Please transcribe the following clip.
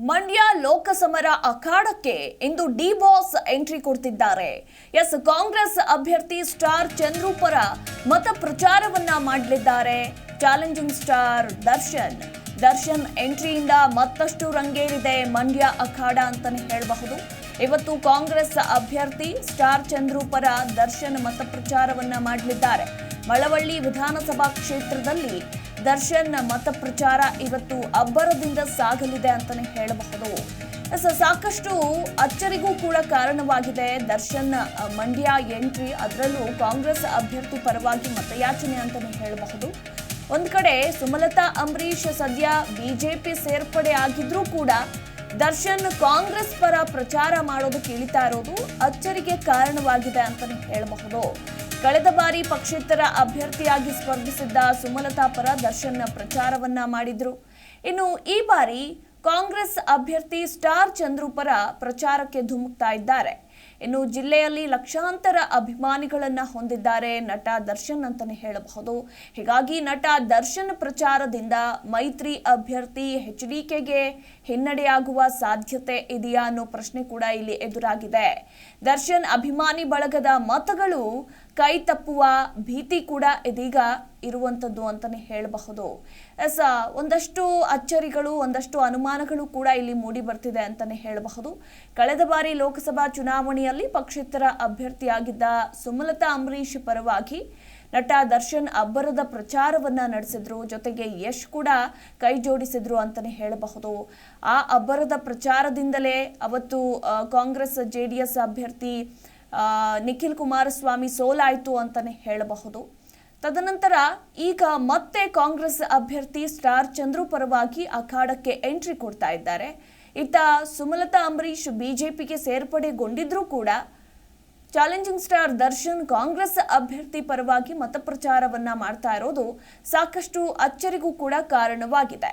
ಮಂಡ್ಯ ಲೋಕಸಮರ ಅಖಾಡಕ್ಕೆ ಇಂದು ಡಿ ಬಾಸ್ ಎಂಟ್ರಿ ಕೊಡ್ತಿದ್ದಾರೆ. ಎಸ್, ಕಾಂಗ್ರೆಸ್ ಅಭ್ಯರ್ಥಿ ಸ್ಟಾರ್ ಚಂದ್ರು ಪರ ಮತ ಪ್ರಚಾರವನ್ನ ಮಾಡಲಿದ್ದಾರೆ. Challenging star Darshan. ದರ್ಶನ್ ಎಂಟ್ರಿಯಿಂದ ಮತ್ತಷ್ಟು ರಂಗೇರಿದೆ ಮಂಡ್ಯ ಅಖಾಡ ಅಂತಾನೆ ಹೇಳಬಹುದು. ಇವತ್ತು ಕಾಂಗ್ರೆಸ್ ಅಭ್ಯರ್ಥಿ ಸ್ಟಾರ್ ಚಂದ್ರು ಪರ ದರ್ಶನ್ ಮತ ಪ್ರಚಾರವನ್ನ ಮಾಡಲಿದ್ದಾರೆ. ಮಳವಳ್ಳಿ ವಿಧಾನಸಭಾ ಕ್ಷೇತ್ರದಲ್ಲಿ ದರ್ಶನ್ ಮತ ಪ್ರಚಾರ ಇವತ್ತು ಅಬ್ಬರದಿಂದ ಸಾಗಲಿದೆ ಅಂತಾನೆ ಹೇಳಬಹುದು. ಸಾಕಷ್ಟು ಅಚ್ಚರಿಗೂ ಕೂಡ ಕಾರಣವಾಗಿದೆ ದರ್ಶನ್ ಮಂಡ್ಯ ಎಂಟ್ರಿ, ಅದರಲ್ಲೂ ಕಾಂಗ್ರೆಸ್ ಅಭ್ಯರ್ಥಿ ಪರವಾಗಿ ಮತಯಾಚನೆ ಅಂತಾನೆ ಹೇಳಬಹುದು. ಒಂದ್ ಕಡೆ ಸುಮಲತಾ ಅಂಬರೀಶ್ ಸದ್ಯ ಬಿಜೆಪಿ ಸೇರ್ಪಡೆ ಆಗಿದ್ರೂ ಕೂಡ ದರ್ಶನ್ ಕಾಂಗ್ರೆಸ್ ಪರ ಪ್ರಚಾರ ಮಾಡೋದಕ್ಕೆ ಇಳಿತಾ ಇರೋದು ಅಚ್ಚರಿಗೆ ಕಾರಣವಾಗಿದೆ ಅಂತಾನೆ ಹೇಳಬಹುದು. ಕಳೆದ ಬಾರಿ ಪಕ್ಷೇತರ ಅಭ್ಯರ್ಥಿಯಾಗಿ ಸ್ಪರ್ಧಿಸಿದ್ದ ಸುಮಲತಾ ಪರ ದರ್ಶನ್ ಪ್ರಚಾರವನ್ನ ಮಾಡಿದ್ರು. ಇನ್ನು ಈ ಬಾರಿ ಕಾಂಗ್ರೆಸ್ ಅಭ್ಯರ್ಥಿ ಸ್ಟಾರ್ ಚಂದ್ರು ಪರ ಪ್ರಚಾರಕ್ಕೆ ಧುಮುಕ್ತಾ ಇದ್ದಾರೆ. ಇನ್ನು ಜಿಲ್ಲೆಯಲ್ಲಿ ಲಕ್ಷಾಂತರ ಅಭಿಮಾನಿಗಳನ್ನ ಹೊಂದಿದ್ದಾರೆ ನಟ ದರ್ಶನ್ ಅಂತಾನೆ ಹೇಳಬಹುದು. ಹೀಗಾಗಿ ನಟ ದರ್ಶನ್ ಪ್ರಚಾರದಿಂದ ಮೈತ್ರಿ ಅಭ್ಯರ್ಥಿ ಎಚ್ ಡಿಕೆಗೆ ಹಿನ್ನಡೆಯಾಗುವ ಸಾಧ್ಯತೆ ಇದೆಯಾ ಅನ್ನೋ ಪ್ರಶ್ನೆ ಕೂಡ ಇಲ್ಲಿ ಎದುರಾಗಿದೆ. ದರ್ಶನ್ ಅಭಿಮಾನಿ ಬಳಗದ ಮತಗಳು ಕೈ ತಪ್ಪುವ ಭೀತಿ ಕೂಡ ಇದೀಗ ಇರುವಂಥದ್ದು ಅಂತಲೇ ಹೇಳಬಹುದು. ಎಸ್ ಒಂದಷ್ಟು ಅಚ್ಚರಿಗಳು, ಒಂದಷ್ಟು ಅನುಮಾನಗಳು ಕೂಡ ಇಲ್ಲಿ ಮೂಡಿ ಬರ್ತಿದೆ ಅಂತಲೇ ಹೇಳಬಹುದು. ಕಳೆದ ಬಾರಿ ಲೋಕಸಭಾ ಚುನಾವಣೆಯಲ್ಲಿ ಪಕ್ಷೇತರ ಅಭ್ಯರ್ಥಿಯಾಗಿದ್ದ ಸುಮಲತಾ ಅಂಬರೀಷ್ ಪರವಾಗಿ ನಟ ದರ್ಶನ್ ಅಬ್ಬರದ ಪ್ರಚಾರವನ್ನ ನಡೆಸಿದ್ರು. ಜೊತೆಗೆ ಯಶ್ ಕೂಡ ಕೈ ಜೋಡಿಸಿದ್ರು ಅಂತಾನೆ ಹೇಳಬಹುದು. ಆ ಅಬ್ಬರದ ಪ್ರಚಾರದಿಂದಲೇ ಅವತ್ತು ಕಾಂಗ್ರೆಸ್ ಜೆ ಡಿ ಎಸ್ ಅಭ್ಯರ್ಥಿ ನಿಖಿಲ್ ಕುಮಾರಸ್ವಾಮಿ ಸೋಲಾಯಿತು ಅಂತಲೇ ಹೇಳಬಹುದು. ತದನಂತರ ಈಗ ಮತ್ತೆ ಕಾಂಗ್ರೆಸ್ ಅಭ್ಯರ್ಥಿ ಸ್ಟಾರ್ ಚಂದ್ರು ಪರವಾಗಿ ಅಖಾಡಕ್ಕೆ ಎಂಟ್ರಿ ಕೊಡ್ತಾ ಇದ್ದಾರೆ. ಇತ್ತ ಸುಮಲತಾ ಅಂಬರೀಶ್ ಬಿಜೆಪಿಗೆ ಸೇರ್ಪಡೆಗೊಂಡಿದ್ರೂ ಕೂಡ ಚಾಲೆಂಜಿಂಗ್ ಸ್ಟಾರ್ ದರ್ಶನ್ ಕಾಂಗ್ರೆಸ್ ಅಭ್ಯರ್ಥಿ ಪರವಾಗಿ ಮತಪ್ರಚಾರವನ್ನ ಮಾಡ್ತಾ ಇರೋದು ಸಾಕಷ್ಟು ಅಚ್ಚರಿಗೂ ಕೂಡ ಕಾರಣವಾಗಿದೆ.